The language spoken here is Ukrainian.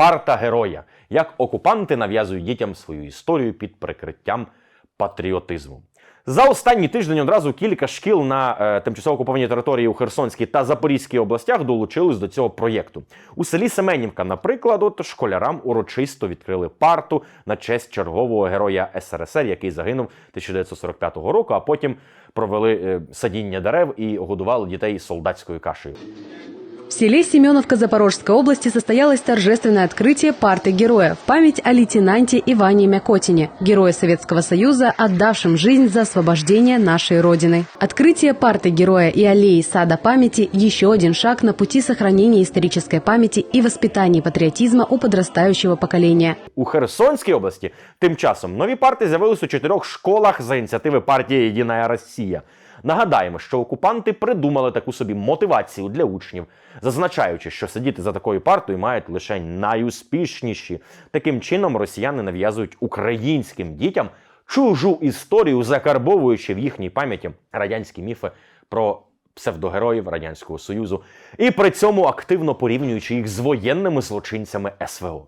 Парта героя. Як окупанти нав'язують дітям свою історію під прикриттям патріотизму. За останній тиждень одразу кілька шкіл на е, тимчасово окупованій території у Херсонській та Запорізькій областях долучились до цього проєкту. У селі Семенівка, наприклад, от школярам урочисто відкрили парту на честь чергового героя СРСР, який загинув 1945 року, а потім провели е, садіння дерев і годували дітей солдатською кашею. В селе Семеновка Запорожской области состоялось торжественное открытие парты героя в память о лейтенанте Иване Мякотине, герое Советского Союза, отдавшем жизнь за освобождение нашей Родины. Открытие парты героя и аллеи сада памяти – еще один шаг на пути сохранения исторической памяти и воспитания патриотизма у подрастающего поколения. У Херсонській області тим часом нові парти з'явились у чотирьох школах за ініціативи партії Єдина Росія. Нагадаємо, що окупанти придумали таку собі мотивацію для учнів, зазначаючи, що сидіти за такою партою мають лише найуспішніші. Таким чином росіяни нав'язують українським дітям чужу історію, закарбовуючи в їхній пам'яті радянські міфи про псевдогероїв Радянського Союзу, і при цьому активно порівнюючи їх з воєнними злочинцями СВО.